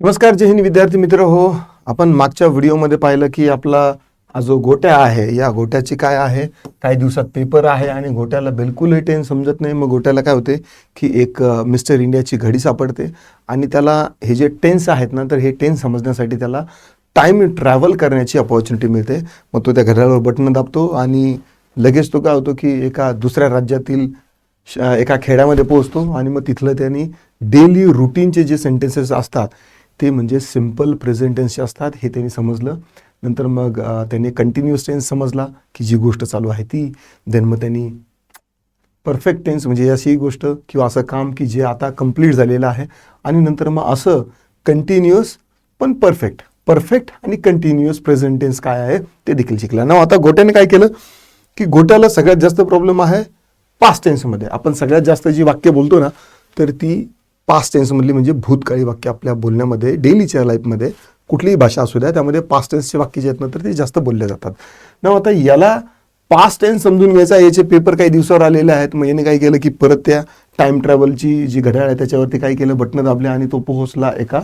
नमस्कार जय हिंद विद्यार्थी मित्र हो. आपण मागच्या व्हिडिओमध्ये पाहिलं की आपला हा जो गोट्या आहे या गोट्याची काय आहे? काही दिवसात पेपर आहे आणि गोट्याला बिलकुलही टेन समजत नाही. मग गोट्याला काय होते की एक मिस्टर इंडियाची घडी सापडते आणि त्याला हे जे टेन्स आहेत ना तर हे टेन्स समजण्यासाठी त्याला टाईम ट्रॅव्हल करण्याची अपॉर्च्युनिटी मिळते. मग तो त्या घड्याळावर बटन दाबतो आणि लगेच तो काय होतो की एका दुसऱ्या राज्यातील श- एका खेड्यामध्ये पोहोचतो आणि मग तिथलं त्यांनी डेली रुटीनचे जे सेंटेन्सेस असतात ते म्हणजे सिंपल प्रेझेंट टेन्सचे असतात हे त्यांनी समजलं. नंतर मग त्यांनी कंटिन्युअस टेन्स समजला की जी गोष्ट चालू आहे ती. देन मग त्यांनी परफेक्ट टेन्स म्हणजे अशी गोष्ट किंवा असं काम की जे आता कंप्लीट झालेलं आहे. आणि नंतर मग असं कंटिन्युअस पण परफेक्ट परफेक्ट आणि कंटिन्युअस प्रेझेंट टेन्स काय आहे ते देखील शिकलं. ना आता गोट्याने काय केलं? की गोट्याला सगळ्यात जास्त प्रॉब्लेम आहे पास्ट टेन्समध्ये आपण सगळ्यात जास्त जी वाक्य बोलतो ना तर ती पास्ट टेन्समधली म्हणजे भूतकाळी वाक्य आपल्या बोलण्यामध्ये डेलीच्या लाईफमध्ये कुठलीही भाषा असू द्या त्यामध्ये पास्ट टेन्सचे वाक्य जे आहेत ना तर ते जास्त बोलले जातात. ना आता याला पास्ट टेन्स समजून घ्यायचा याचे पेपर काही दिवसावर आलेले आहेत. मग याने काय केलं की परत त्या टाइम ट्रॅव्हलची जी घड्याळ आहे त्याच्यावरती काय केलं बटणं दाबले आणि तो पोहोचला एका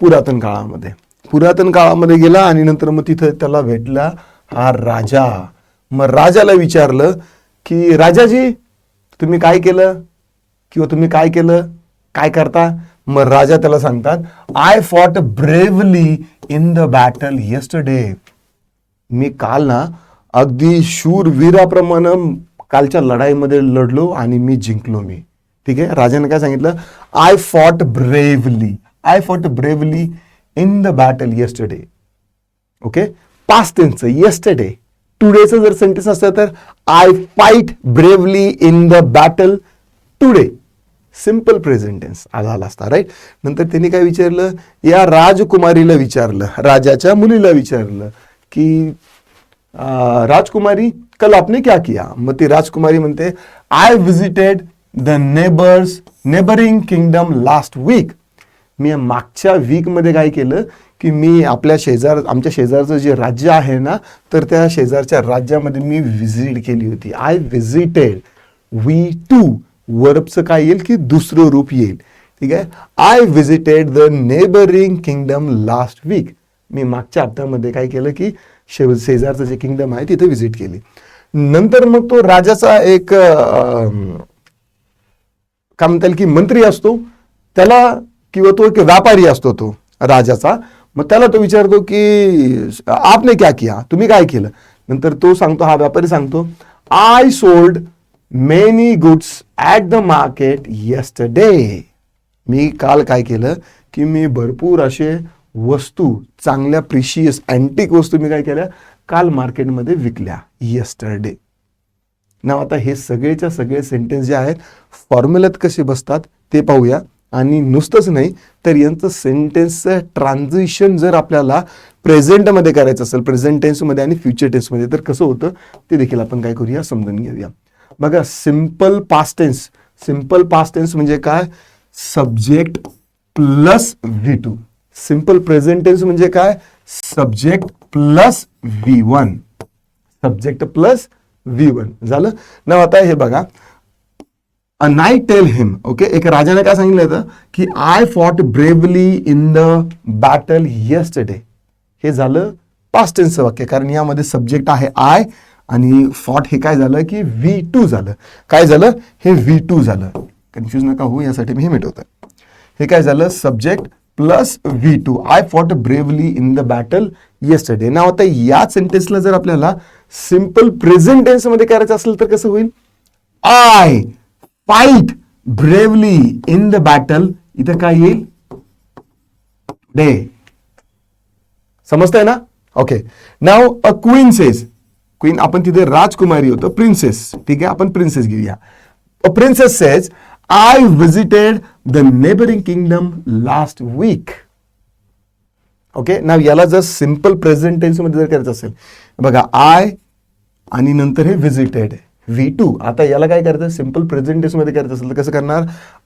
पुरातन काळामध्ये. पुरातन काळामध्ये गेला आणि नंतर मग तिथं त्याला भेटला हा राजा. मग राजाला विचारलं की राजाजी तुम्ही काय केलं? किंवा तुम्ही काय केलं? काय करता? मग राजा त्याला सांगतात I fought bravely in the battle yesterday मी काल ना अगदी शूरवीराप्रमाणे कालच्या लढाईमध्ये लढलो आणि मी जिंकलो मी. ठीक आहे? राजाने काय सांगितलं? I fought bravely I fought bravely in the battle yesterday okay past टेन्सचं yesterday टुडेचं जर सेंटेन्स असतं तर I fight bravely in the battle today simple present tense आला असता राईट नंतर त्यांनी काय विचारलं? या राजकुमारीला विचारलं राजाच्या मुलीला विचारलं की राजकुमारी कल आपने क्या किया? मग ती राजकुमारी म्हणते I visited the neighbours neighbouring kingdom last week मी मागच्या वीकमध्ये काय केलं की मी आपल्या शेजार आमच्या शेजारचं जे राज्य आहे ना तर त्या शेजारच्या राज्यामध्ये मी व्हिजिट केली होती. आय व्हिजिटेड वी टू वर्बचं काय येईल की दुसरं रूप येईल. ठीक आहे? I visited the neighbouring kingdom last week मी मागच्या हप्त्यामध्ये काय केलं की शेव शेजारचं जे किंगडम आहे तिथे व्हिजिट केली. नंतर मग तो राजाचा एक काय म्हणता येईल की मंत्री असतो. त्याला किंवा तो एक व्यापारी असतो तो राजाचा. मग त्याला तो विचारतो की आपने क्या किया? तुम्ही काय केलं? नंतर तो सांगतो हा व्यापारी सांगतो I sold many goods at the market yesterday मी काल काय केलं की मी भरपूर असे वस्तू चांगल्या प्रिशियस अँटिक वस्तू मी काय केल्या? काल मार्केटमध्ये विकल्या यस्टरडे ना आता हे सगळेच्या सगळे सेंटेन्स जे आहेत फॉर्म्युल्यात कसे बसतात ते पाहूया. आणि नुसतंच नाही तर यांचं सेंटेन्सचं ट्रान्झिशन जर आपल्याला प्रेझेंटमध्ये करायचं असेल प्रेझेंट टेन्समध्ये आणि फ्युचर टेन्समध्ये तर कसं होतं ते देखील आपण काय करूया समजून घेऊया. बघा सिंपल पास्टेन्स सिंपल पास्टेन्स म्हणजे काय? Subject plus V two simple present tense म्हणजे काय? Subject plus V one subject plus V one झालं? ना आता हे बघा. नाय टेल हिम ओके एक राजाने काय सांगितलं होतं? की I fought bravely in the battle yesterday हे झालं पास्ट टेन्सचं वाक्य कारण यामध्ये सब्जेक्ट आहे आय आणि फॉट हे काय झालं की व्ही टू झालं. काय झालं? हे व्ही टू झालं. कन्फ्युज नका होऊ यासाठी मी हे मिटवतोय. हे काय झालं? Subject plus V two I fought bravely in the battle yesterday ना आता या सेंटेन्सला जर आपल्याला सिंपल प्रेझेंट टेन्समध्ये करायचं असेल तर कसं होईल? I fight bravely in the battle इथं काय येईल? डे समजतंय ना? Okay now a queen says queen आपण तिथे राजकुमारी होतो प्रिन्सेस ठीक आहे? आपण प्रिन्सेस घेऊया. Princess says I visited the neighbouring kingdom last week okay ना याला जर सिंपल प्रेझेंट जर करायचं असेल बघा आय आणि नंतर हे व्हिजिटेड व्ही टू आता याला काय करायचं? सिंपल प्रेझेंट करायचं असेल तर कसं करणार?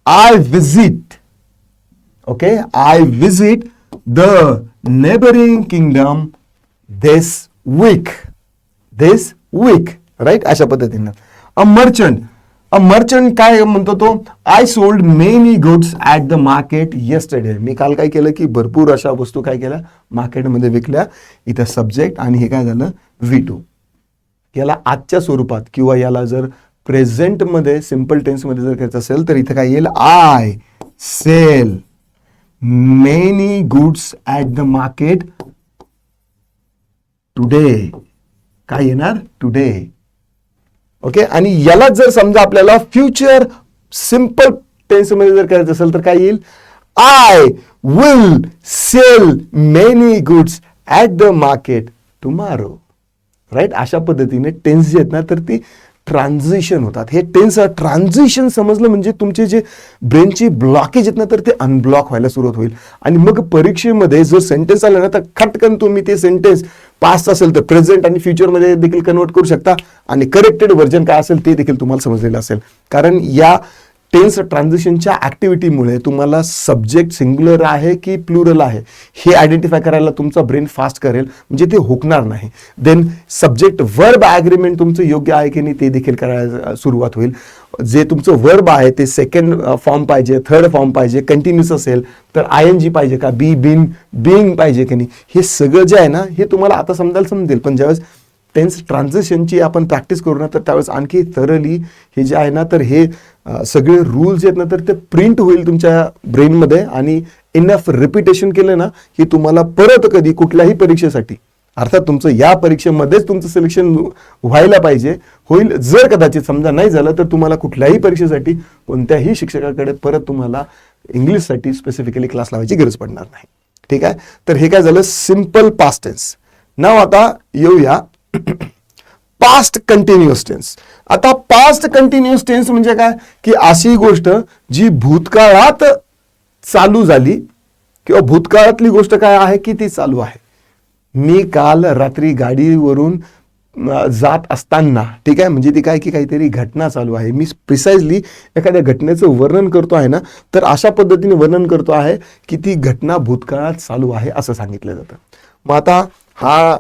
I visit okay I visit the neighbouring kingdom this week this week right अशा पद्धतीनं. अ मर्चंट अ मर्चंट काय म्हणतो तो? I sold many goods at the market yesterday मी काल काय केलं की भरपूर अशा वस्तू काय केल्या? मार्केटमध्ये विकल्या. इथं सब्जेक्ट आणि हे काय झालं? व्ही टू याला आजच्या स्वरूपात किंवा याला जर प्रेझेंटमध्ये सिंपल टेन्समध्ये जर करायचं असेल तर इथं काय येईल? I sell many goods at the market today काय येणार टुडे ओके आणि याला जर समजा आपल्याला फ्युचर सिंपल टेन्समध्ये जर करायचं असेल तर काय येईल? I will sell many goods at the market tomorrow right अशा पद्धतीने टेन्स जे आहेत ना तर ती ट्रान्झिशन होतात. हे टेन्स ट्रान्झिशन समजलं म्हणजे तुमचे जे ब्रेनची ब्लॉकेज आहेत ना तर ते अनब्लॉक व्हायला सुरुवात होईल. आणि मग परीक्षेमध्ये जर सेंटेन्स आलं ना तर खटकन तुम्ही ते सेंटेन्स पास्ट असेल तर प्रेझेंट आणि फ्युचरमध्ये देखील कन्वर्ट करू शकता. आणि करेक्टेड व्हर्जन काय असेल ते देखील तुम्हाला समजलेलं असेल. कारण या टेन्स ट्रान्झिशनच्या ॲक्टिव्हिटीमुळे तुम्हाला सब्जेक्ट सिंग्युलर आहे की प्लुरल आहे हे आयडेंटिफाय करायला तुमचा ब्रेन फास्ट करेल. म्हणजे ते हुकणार नाही. देन सब्जेक्ट वर्ब ॲग्रीमेंट तुमचं योग्य आहे की नाही ते देखील करायला सुरुवात होईल. जे तुमचं वर्ब आहे ते सेकंड फॉर्म पाहिजे थर्ड फॉर्म पाहिजे कंटिन्यूस असेल तर आय एन जी पाहिजे का? बी बिन बिंग पाहिजे की नाही? हे सगळं जे आहे ना हे तुम्हाला आता समजायला समजेल. पण ज्यावेळेस टेन्स ट्रान्झिशनची आपण प्रॅक्टिस करू ना तर त्यावेळेस आणखी थरली हे जे आहे ना तर हे सगळे रूल्स आहेत ना तर ते प्रिंट होईल तुमच्या ब्रेनमध्ये आणि इनफ रिपिटेशन केलं ना की तुम्हाला परत कधी कुठल्याही परीक्षेसाठी अर्थात तुमचं या परीक्षेमध्येच तुमचं सिलेक्शन व्हायला पाहिजे. होईल जर कदाचित समजा नाही झालं तर तुम्हाला कुठल्याही परीक्षेसाठी कोणत्याही शिक्षकाकडे परत तुम्हाला इंग्लिशसाठी स्पेसिफिकली क्लास लावायची गरज पडणार नाही. ठीक आहे? तर हे काय झालं? सिंपल पास्ट टेन्स नाव आता येऊया. पास्ट कंटिन्युअस टेन्स आता पास्ट कंटिन्युअस टेन्स म्हणजे काय? की अशी गोष्ट जी भूतकाळात चालू झाली किंवा भूतकाळातली गोष्ट काय आहे की ती चालू आहे? मी काल रात्री गाडीवरून जात असताना ठीक आहे म्हणजे ती काय की काहीतरी घटना चालू आहे. मी प्रिसाइजली एखाद्या घटनेचं वर्णन करतो आहे ना तर अशा पद्धतीने वर्णन करतो आहे की ती घटना भूतकाळात चालू आहे असं सांगितलं जातं. मग आता हा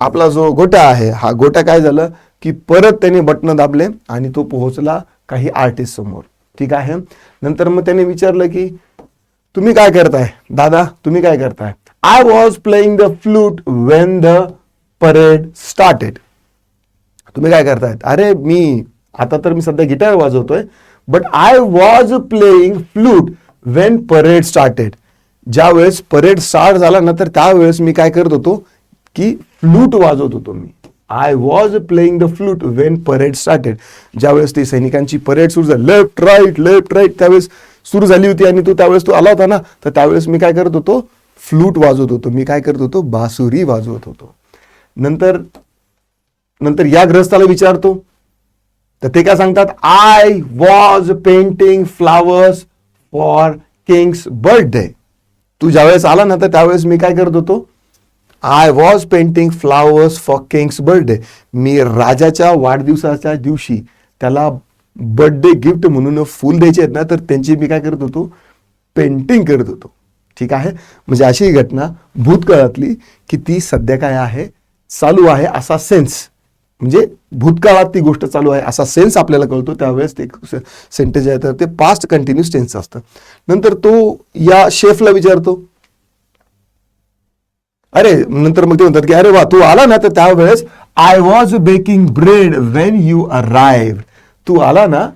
आपला जो गोटा आहे हा गोटा काय झालं की परत त्याने बटणं दाबले आणि तो पोहोचला काही आर्टिस्ट समोर. ठीक आहे? नंतर मग त्याने विचारलं की तुम्ही काय करताय? दादा तुम्ही काय करताय? I was playing the flute when the parade started तुम्ही काय करतायत अरे मी आता तर मी सध्या guitar वाजवतोय but I was playing flute when parade started ज्या वेळेस परेड स्टार्ट झाला ना तर त्यावेळेस मी काय करत होतो की फ्लूट वाजवत होतो मी. I was playing the flute when parade started ज्यावेळेस ती सैनिकांची परेड सुरू झाली लेफ्ट राईट लेफ्ट राईट त्यावेळेस सुरू झाली होती आणि तू त्यावेळेस तू आला होता ना तर त्यावेळेस मी काय करत होतो फ्लूट वाजवत होतो. मी काय करत होतो? बासुरी वाजवत होतो. नंतर नंतर या ग्रस्ताला विचारतो. तर ते काय सांगतात? I was painting flowers for king's birthday तू ज्यावेळेस आला ना तर त्यावेळेस मी काय करत होतो? I was painting flowers for king's birthday मी राजाच्या वाढदिवसाच्या दिवशी त्याला बर्थडे गिफ्ट म्हणून फुल द्यायचे आहेत ना तर त्यांची मी काय करत होतो? पेंटिंग करत होतो. ठीक आहे? म्हणजे अशी ही घटना भूतकाळातली की ती सध्या काय आहे? चालू आहे असा सेन्स म्हणजे भूतकाळात ती गोष्ट चालू आहे असा सेन्स आपल्याला कळतो. त्यावेळेस ते सेंटेज आहे तर ते पास्ट कंटिन्युअस टेन्स असतं. नंतर तो या शेफला विचारतो. अरे नंतर मग ते म्हणतात की अरे वा तू आला ना? तर त्यावेळेस I was baking bread when you arrive तू आला ना?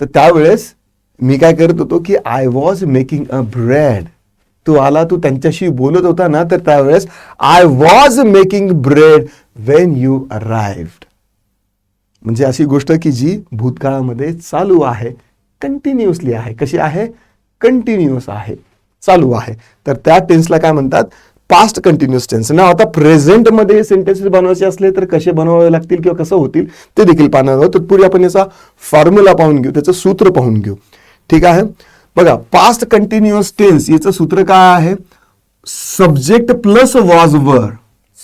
तर त्यावेळेस मी काय करत होतो की I was making a bread तू आला तू त्यांच्याशी बोलत होता ना तर त्यावेळेस I was making bread when you arrived म्हणजे अशी गोष्ट की जी भूतकाळामध्ये चालू आहे कंटिन्युअसली आहे. कशी आहे? कंटिन्युअस आहे. चालू आहे. तर त्या टेन्सला काय म्हणतात? पास्ट कंटिन्युअस टेन्स ना आता प्रेझेंटमध्ये सेंटेन्सेस बनवायचे असले तर कसे बनवावे लागतील किंवा कसं होतील ते देखील पाहणार आहोत. तत्पूर्वी आपण याचा फॉर्म्युला पाहून घेऊ त्याचं सूत्र पाहून घेऊ. ठीक आहे? बघा पास्ट कंटिन्युअस टेन्स याचं सूत्र काय आहे? सब्जेक्ट प्लस वॉज वर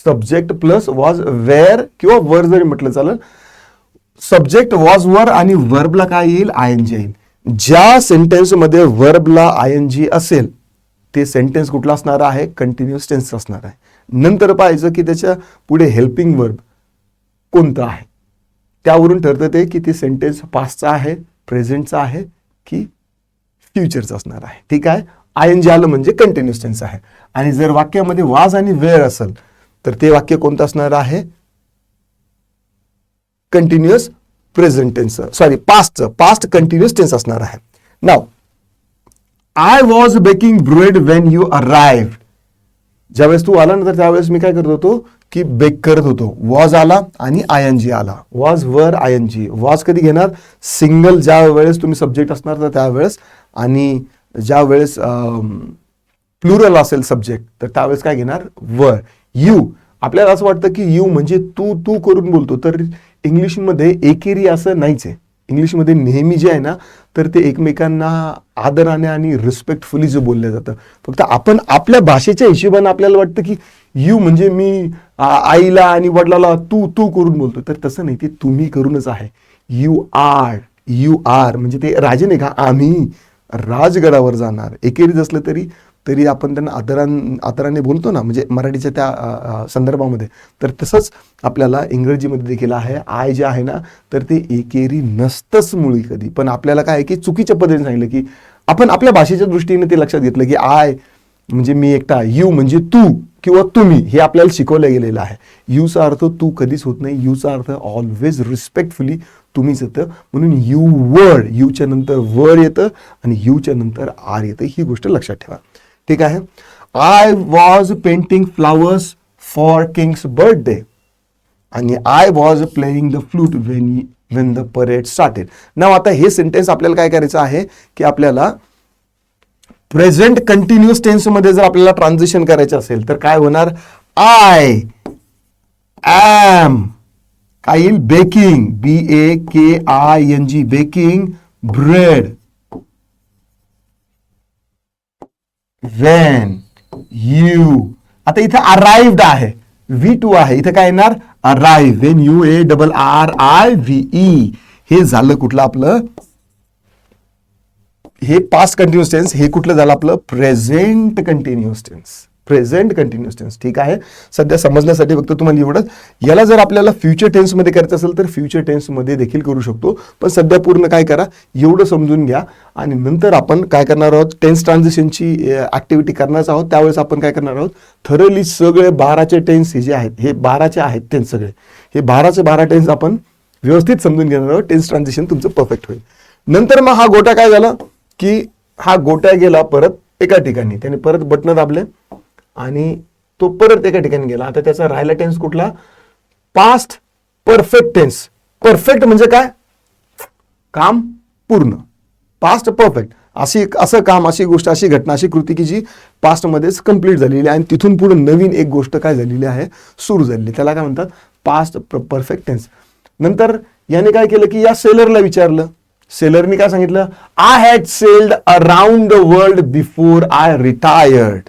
सब्जेक्ट प्लस वॉज वेअर किंवा वर जरी म्हटलं चालेल सब्जेक्ट वॉज वर आणि वर्बला काय येईल? आय एन जी येईल. ज्या सेंटेन्समध्ये वर्बला आय एन जी असेल ते सेंटेन्स कुठला असणार आहे? कंटिन्युअस टेन्स असणार आहे. नंतर पाहायचं की त्याच्या पुढे हेल्पिंग वर्ब कोणतं आहे? त्यावरून ठरतं ते की ते सेंटेन्स पास्टचा आहे प्रेझेंटचा आहे की फ्युचरचं असणार आहे. ठीक आहे? आय एन जी आलं म्हणजे कंटिन्युअस टेन्स आहे. आणि जर वाक्यामध्ये वाज आणि वेळ असेल तर ते वाक्य कोणतं असणार आहे? कंटिन्युअस प्रेझेंट टेन्स सॉरी पास्टचं पास्ट कंटिन्युअस टेन्स असणार आहे. Now I was baking bread when you arrive ज्यावेळेस तू आला ना तर त्यावेळेस मी काय करत होतो? की बेक करत होतो. वॉज आला आणि आय एन जी आला. Was were I N G was कधी घेणार? सिंगल ज्या वेळेस तुम्ही सब्जेक्ट असणार तर त्यावेळेस. आणि ज्या वेळेस प्लुरल असेल सब्जेक्ट तर त्यावेळेस काय घेणार? वर यू आपल्याला असं वाटतं की यू म्हणजे तू तू करून बोलतो. तर इंग्लिशमध्ये एकेरी असं नाहीच आहे. इंग्लिशमध्ये नेहमी जे आहे ना तर ते एकमेकांना आदराने आणि रिस्पेक्टफुली जे बोललं जातं. फक्त आपण आपल्या भाषेच्या हिशोबाने आपल्याला वाटतं की यू म्हणजे मी आईला आणि वडिलाला तू तू करून बोलतो. तर तसं नाही ते तुम्ही करूनच आहे. यू आर यू आर म्हणजे ते राजे नाही का आम्ही राजगडावर जाणार. एकेरीच असलं तरी तरी आपण त्यांना आदरान आदराने बोलतो ना म्हणजे मराठीच्या त्या संदर्भामध्ये. तर तसंच आपल्याला इंग्रजीमध्ये देखील आहे. आय जे आहे ना तर ते एकेरी नसतंच मुळी कधी. पण आपल्याला काय आहे की चुकीच्या पद्धतीने सांगितलं की आपण आपल्या भाषेच्या दृष्टीने ते लक्षात घेतलं की आय म्हणजे मी एकटा यू म्हणजे तू. किंवा तुम्ही हे आपल्याला शिकवलं गेलेलं आहे. यूचा अर्थ तू कधीच होत नाही. यूचा अर्थ ऑलवेज रिस्पेक्टफुली तुम्हीच येतं. म्हणून यू वर्ड यूच्या नंतर वर येतं आणि यूच्या नंतर आर येतं. ही गोष्ट लक्षात ठेवा. ठीक आहे? I was painting flowers for king's birthday आणि I was playing the flute when when the parade started now आता हे सेंटेन्स आपल्याला काय करायचं आहे? की आपल्याला प्रेझेंट कंटिन्युअस टेन्समध्ये जर आपल्याला ट्रान्झिशन करायचं असेल तर काय होणार? आय ॲम काय येईल baking. B A K I N G baking bread. When you आता इथे अराइव्ड आहे. व्ही टू आहे. इथे काय येणार? Arrive when you A double R I V E हे झालं कुठलं आपलं? हे पास्ट कंटिन्युअस टेन्स हे कुठलं झालं आपलं? Present continuous tense present continuous tense ठीक आहे? सध्या समजण्यासाठी फक्त तुम्हाला एवढंच. याला जर आपल्याला फ्युचर टेन्समध्ये करायचं असेल तर फ्युचर टेन्समध्ये देखील करू शकतो. पण सध्या पूर्ण काय करा? एवढं समजून घ्या. आणि नंतर आपण काय करणार आहोत? टेन्स ट्रान्झिशनची ऍक्टिव्हिटी करणार आहोत. त्यावेळेस आपण काय करणार आहोत? थरली सगळे बाराचे टेन्स हे जे आहेत हे बाराचे आहेत टेन्स सगळे. हे बाराचे बारा टेन्स आपण व्यवस्थित समजून घेणार आहोत. टेन्स ट्रान्झिशन तुमचं परफेक्ट होईल. नंतर मग हा गोटा काय झाला? की हा गोट्या गेला परत एका ठिकाणी. त्याने परत बटणं दाबले आणि तो परत एका ठिकाणी गेला. आता त्याचा राहिला टेन्स कुठला? पास्ट परफेक्ट टेन्स परफेक्ट म्हणजे काय? काम पूर्ण. पास्ट परफेक्ट अशी असं काम अशी गोष्ट अशी घटना अशी कृती की जी पास्टमध्येच कंप्लीट झालेली आहे. आणि तिथून पुढे नवीन एक गोष्ट काय झालेली आहे? सुरू झालेली. आहे. त्याला काय म्हणतात? पास्ट परफेक्ट टेन्स नंतर याने काय केलं की या सेलरला विचारलं. सेलरनी काय सांगितलं? I had sailed around the world before I retired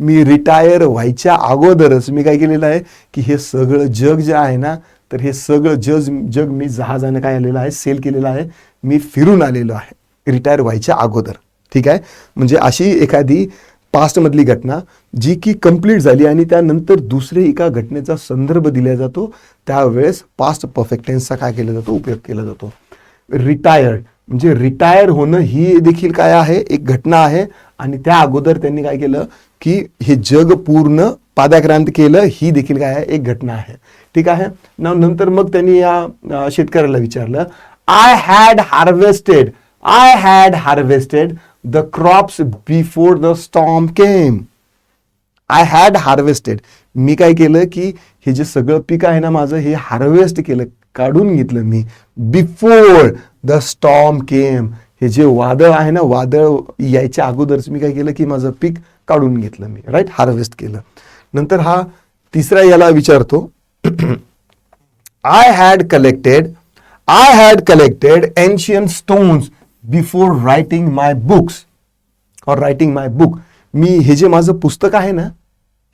me retire व्हायच्या अगोदरच मी काय केलेलं आहे की हे सगळं जग जे आहे ना तर हे सगळं जग जग मी जहाजाने काय आलेलं आहे सेल केलेलं आहे. मी फिरून आलेलो आहे. रिटायर व्हायच्या अगोदर. ठीक आहे? म्हणजे अशी एखादी पास्टमधली घटना जी की कंप्लीट झाली आणि त्यानंतर दुसरे एका घटनेचा संदर्भ दिला जातो त्यावेळेस पास्ट परफेक्टेन्सचा काय केला जातो? उपयोग केला जातो. रिटायर्ड म्हणजे रिटायर होणं ही देखील काय आहे? एक घटना आहे. आणि त्या अगोदर त्यांनी काय केलं की हे जग पूर्ण पादाक्रांत केलं ही देखील काय आहे? एक घटना आहे. ठीक आहे? ना नंतर मग त्यांनी या शेतकऱ्याला विचारलं I had harvested I had harvested the crops before the storm came I had harvested मी काय केलं की हे जे सगळं पीक आहे ना माझं हे हार्वेस्ट केलं. काढून घेतलं मी. बिफोर द स्टॉम केम हे जे वादळ आहे ना वादळ यायच्या अगोदरच मी काय केलं की माझं पीक काढून घेतलं मी राईट हार्वेस्ट केलं. नंतर हा तिसरा याला विचारतो I had collected I had collected ancient stones before writing my books और रायटिंग माय बुक मी हे जे माझं पुस्तक आहे ना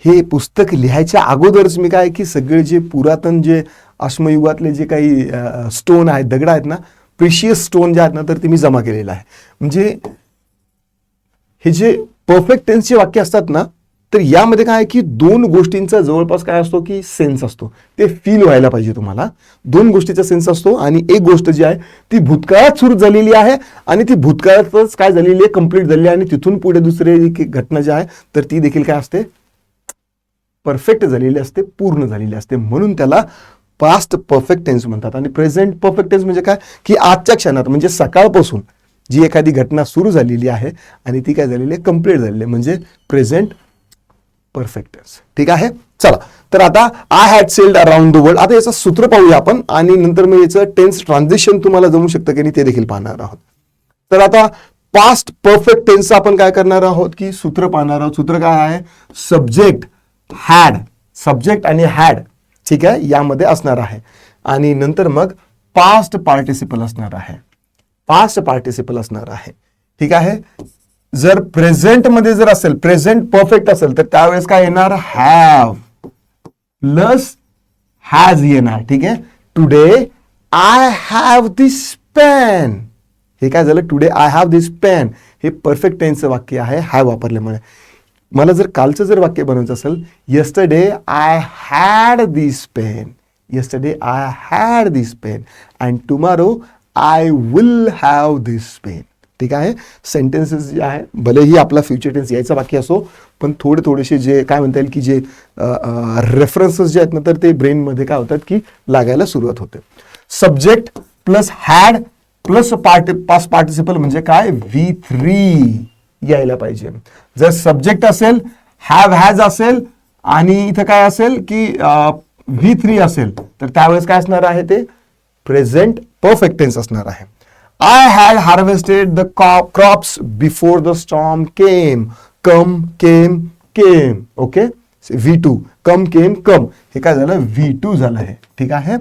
हे पुस्तक लिहायच्या अगोदरच मी काय की सगळे जे पुरातन जे अश्मयुगातले जे काही स्टोन आहेत दगड आहेत ना प्रिशियस स्टोन जे आहेत ना तर ते मी जमा केलेलं आहे. म्हणजे हे जे परफेक्ट टेन्सचे वाक्य असतात ना तर यामध्ये काय आहे की दोन गोष्टींचा जवळपास काय असतो की सेन्स असतो. ते फील व्हायला पाहिजे तुम्हाला. दोन गोष्टीचा सेन्स असतो आणि एक गोष्ट जी आहे ती भूतकाळात सुरू झालेली आहे आणि ती भूतकाळातच काय झालेली आहे कंप्लीट झालेली आहे आणि तिथून पुढे दुसरी घटना जी आहे तर ती देखील काय असते? परफेक्ट झालेली असते पूर्ण झालेली असते. म्हणून त्याला पास्ट परफेक्ट टेन्स म्हणतात. आणि प्रेझेंट परफेक्ट टेन्स म्हणजे काय? की आजच्या क्षणात म्हणजे सकाळपासून जी एखादी घटना सुरू झालेली आहे आणि ती काय झालेली आहे? कंप्लीट झालेली आहे. म्हणजे प्रेझेंट परफेक्ट टेन्स ठीक आहे? चला. तर आता I had sailed around the world आता याचं सूत्र पाहूया आपण. आणि नंतर मग याचं टेन्स ट्रान्झिशन तुम्हाला जमू शकतं की नाही ते देखील पाहणार आहोत. तर आता पास्ट परफेक्ट टेन्स आपण काय करणार आहोत? की सूत्र पाहणार आहोत. सूत्र काय आहे? सब्जेक्ट हॅड सब्जेक्ट आणि हॅड ठीक आहे यामध्ये असणार आहे. आणि नंतर मग पास्ट पार्टिसिपल असणार आहे. पास्ट पार्टिसिपल असणार आहे. ठीक आहे? जर प्रेझेंटमध्ये जर असेल प्रेझेंट परफेक्ट असेल तर त्यावेळेस काय येणार? हॅव प्लस हॅज येणार ठीक आहे? Today I have this pen हे काय झालं? Today I have this pen हे परफेक्ट टेन्सचं वाक्य आहे हॅव वापरल्यामुळे. मला जर कालचं जर वाक्य बनवायचं असेल yesterday I had this pen yesterday I had this pen and tomorrow I will have this pen ठीक आहे? सेंटेन्सेस जे आहे भलेही आपला फ्युचर टेन्स यायचा बाकी असो पण थोडे थोडेसे जे काय म्हणता येईल की जे रेफरन्सेस जे आहेत ना तर ते ब्रेनमध्ये काय होतात की लागायला सुरुवात होते. Subject plus had plus part pass participle म्हणजे काय? व्ही थ्री यायला पाहिजे. जर सब्जेक्ट असेल हॅव हॅज असेल, आणि इथं काय असेल की व्ही थ्री असेल, तर त्यावेळेस काय असणार आहे ते? प्रेझेंट परफेक्ट टेन्स असणार आहे. I had harvested the crops before the storm came come came came okay V two come came come हे काय झालं? व्ही टू झालं ठीक आहे?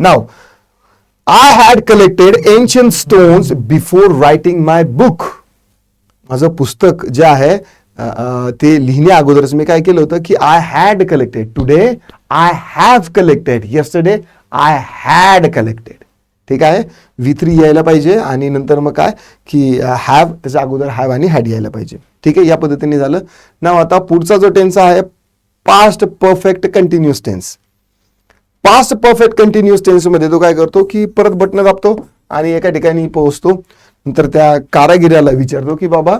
Now I had collected ancient stones before writing my book माझं पुस्तक जे आहे ते लिहिण्या अगोदरच मी काय केलं होतं की I had collected today I have collected yesterday I had collected ठीक आहे? व्ही थ्री यायला पाहिजे आणि नंतर मग काय? की हॅव त्याच्या अगोदर हॅव आणि हॅड यायला पाहिजे. ठीक आहे? या पद्धतीने झालं. ना आता पुढचा जो टेन्स आहे past perfect continuous tense past perfect continuous टेन्समध्ये तो काय करतो की परत बटणं दाबतो. आणि एका ठिकाणी पोहोचतो. नंतर त्या कारागिराला विचारतो की बाबा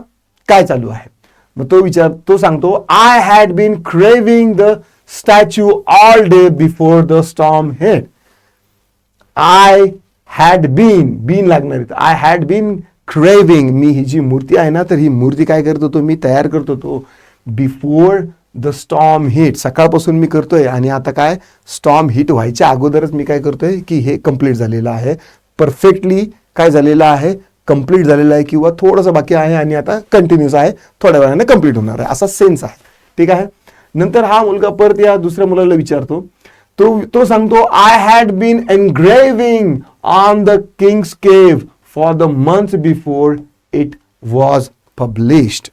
काय चालू आहे? मग तो विचार तो सांगतो I had been craving the statue all day before the storm hit I had been been लागणार आय हॅड बीन क्रेविंग मी ही जी मूर्ती आहे ना तर ही मूर्ती काय करत होतो? मी तयार करत होतो. बिफोर द स्टॉम हिट सकाळपासून मी करतोय आणि आता काय? स्टॉम हिट व्हायच्या अगोदरच मी काय करतोय की हे कंप्लीट झालेलं आहे. परफेक्टली काय झालेलं आहे कंप्लीट झालेलं आहे किंवा थोडंसं बाकी आहे आणि आता कंटिन्यूस आहे थोड्या वेळाने कंप्लीट होणार आहे. असा सेन्स आहे. ठीक आहे? नंतर हा मुलगा परत या दुसऱ्या मुलाला विचारतो. तो तो सांगतो I had been engraving on the king's cave for the month before it was published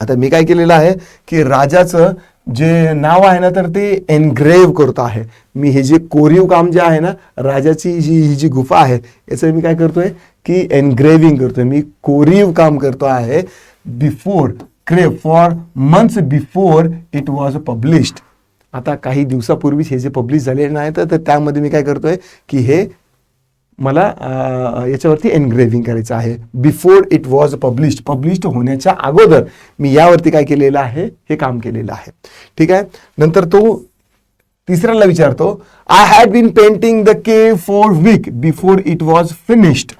आता मी काय केलेलं आहे की राजाचं जे नाव आहे ना तर ते एनग्रेव्ह करतो आहे. मी हे जे कोरीव काम जे आहे ना राजाची जी ही जी गुफा आहे याचं मी काय करतोय? की एनग्रेव्हिंग करतोय. मी कोरीव काम करतो आहे before crave for months before it was published आता काही दिवसापूर्वीच हे जे पब्लिश झालेलं नाही तर तर त्यामध्ये मी काय करतोय की हे मला याच्यावरती एनग्रेव्हिंग करायचं आहे. Before it was published published होण्याच्या अगोदर मी यावरती काय केलेलं आहे हे काम केलेलं आहे. ठीक आहे? नंतर तो तिसऱ्याला विचारतो I had been painting the cave for week before it was finished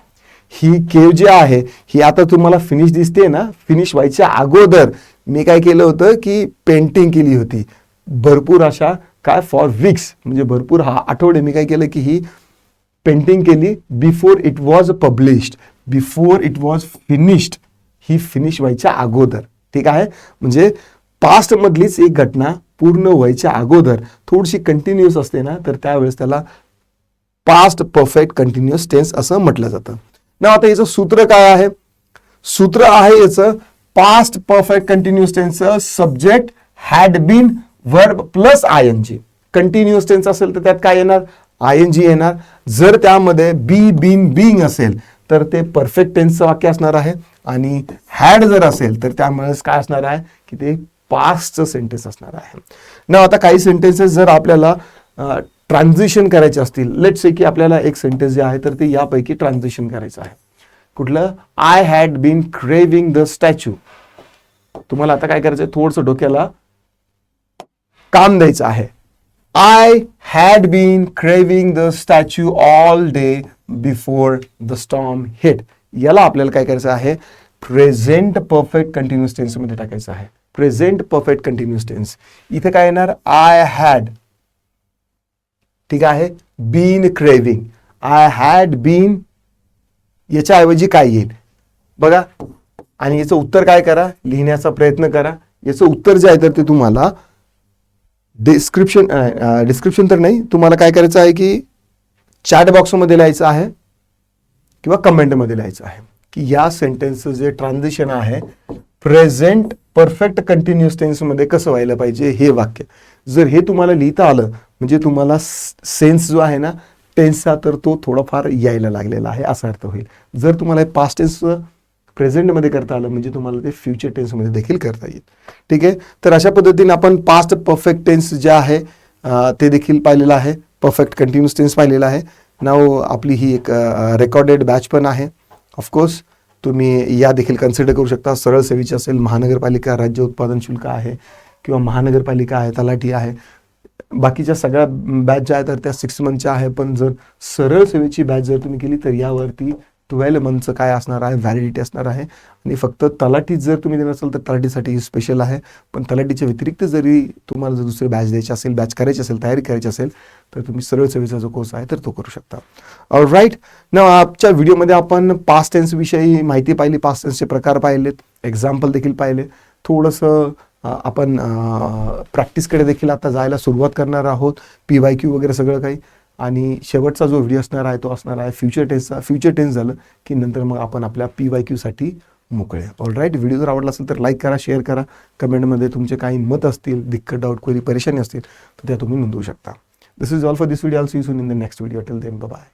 he cave जी आहे ही आता तुम्हाला फिनिश दिसते ना फिनिश व्हायच्या अगोदर मी काय केलं होतं की पेंटिंग केली होती. भरपूर अशा काय फॉर वीक्स म्हणजे भरपूर हा आठवडे मी काय केलं की ही पेंटिंग केली before it was published before it was finished he finish व्हायच्या अगोदर. ठीक आहे? म्हणजे पास्ट मधलीच एक घटना पूर्ण व्हायच्या अगोदर. थोडीशी कंटिन्युअस असते ना तर त्यावेळेस त्याला पास्ट परफेक्ट कंटिन्युअस टेन्स असं म्हटलं जातं. ना आता याचं सूत्र काय आहे? सूत्र आहे याचं past perfect continuous टेन्सचं subject had been verb plus I N G continuous tense असेल तर त्यात काय येणार? आय एन जी येणार. जर त्यामध्ये बी बीन बीइंग असेल तर ते परफेक्ट टेन्सचं वाक्य असणार आहे. आणि हॅड जर असेल तर त्यामुळेच काय असणार आहे? की ते पास्टचं सेंटेन्स असणार आहे. ना आता काही सेंटेन्सेस जर आपल्याला ट्रान्झिशन करायचे असतील लेट से की आपल्याला एक सेंटेन्स जे आहे तर ते यापैकी ट्रान्झिशन करायचं आहे. कुठलं? I had been craving the statue तुम्हाला आता काय करायचं थोडंसं डोक्याला काम द्यायचं आहे. I had been craving the statue all day before the storm hit याला आपल्याला काय करायचं आहे? प्रेझेंट परफेक्ट कंटिन्युअस टेन्समध्ये टाकायचं आहे. प्रेझेंट परफेक्ट कंटिन्युअस टेन्स इथे काय येणार? आय हॅड ठीक आहे? Been craving I had been याच्याऐवजी काय येईल? बघा. आणि याचं उत्तर काय करा? लिहिण्याचा प्रयत्न करा. याचं उत्तर जे आहे तर ते तुम्हाला डिस्क्रिप्शन डिस्क्रिप्शन तर नाही. तुम्हाला काय करायचं आहे की चॅट बॉक्समध्ये लिहायचं आहे किंवा कमेंटमध्ये लिहायचं आहे. की या सेंटेन्सचं जे ट्रान्झिशन आहे प्रेझेंट परफेक्ट कंटिन्युअस टेन्समध्ये कसं व्हायला पाहिजे हे वाक्य. जर हे तुम्हाला लिहिता आलं म्हणजे तुम्हाला सेन्स जो आहे ना टेन्सचा तर तो थोडाफार यायला लागलेला आहे असा अर्थ होईल. जर तुम्हाला पास्ट टेन्सचं प्रेझेंटमध्ये करता आलं म्हणजे तुम्हाला ते फ्युचर टेन्समध्ये देखील करता येईल. ठीक आहे? तर अशा पद्धतीने आपण पास्ट परफेक्ट टेन्स जे आहे ते देखील पाहिलेलं आहे. परफेक्ट कंटिन्युअस टेन्स पाहिलेला आहे. नाव आपली ही एक रेकॉर्डेड बॅच पण आहे. ऑफकोर्स तुम्ही या देखील कन्सिडर करू शकता. सरळ सेवेची असेल महानगरपालिका राज्य उत्पादन शुल्क आहे किंवा महानगरपालिका आहे तलाठी आहे. बाकीच्या सगळ्या बॅच ज्या आहेत तर त्या सिक्स मंथच्या आहे. पण जर सरळ सेवेची बॅच जर तुम्ही केली तर यावरती ट्वेल्व मंथचं काय असणार आहे व्हॅलिडिटी असणार आहे. आणि फक्त तलाठी जर तुम्ही देणार असाल तर तलाठीसाठी स्पेशल आहे. पण तलाठीच्या व्यतिरिक्त जरी तुम्हाला जर दुसरी बॅच द्यायची असेल बॅच करायची असेल तयारी करायची असेल तर तुम्ही सरळ सेवेचा जो कोर्स आहे तर तो करू शकता. राईट ना आजच्या व्हिडिओमध्ये आपण पास्ट टेन्सविषयी माहिती पाहिली पास्ट टेन्सचे प्रकार पाहिलेत एक्झाम्पल देखील पाहिले. थोडंसं आपण प्रॅक्टिसकडे देखील आता जायला सुरुवात करणार आहोत. पी वाय क्यू वगैरे सगळं काही. आणि शेवटचा जो व्हिडिओ असणार आहे तो असणार आहे फ्युचर टेन्सचा फ्युचर टेन्स झालं की नंतर मग आपण आपल्या पी वाय क्यूसाठी मोकळे. ऑल राईट व्हिडिओ जर आवडला असेल तर लाईक करा शेअर करा. कमेंटमध्ये तुमचे काही मत असतील दिक्कत डाऊट कोणी परेशानी असतील तर त्या तुम्ही नोंदवू शकता. This is all for this video I'll see soon in the next video tell them bye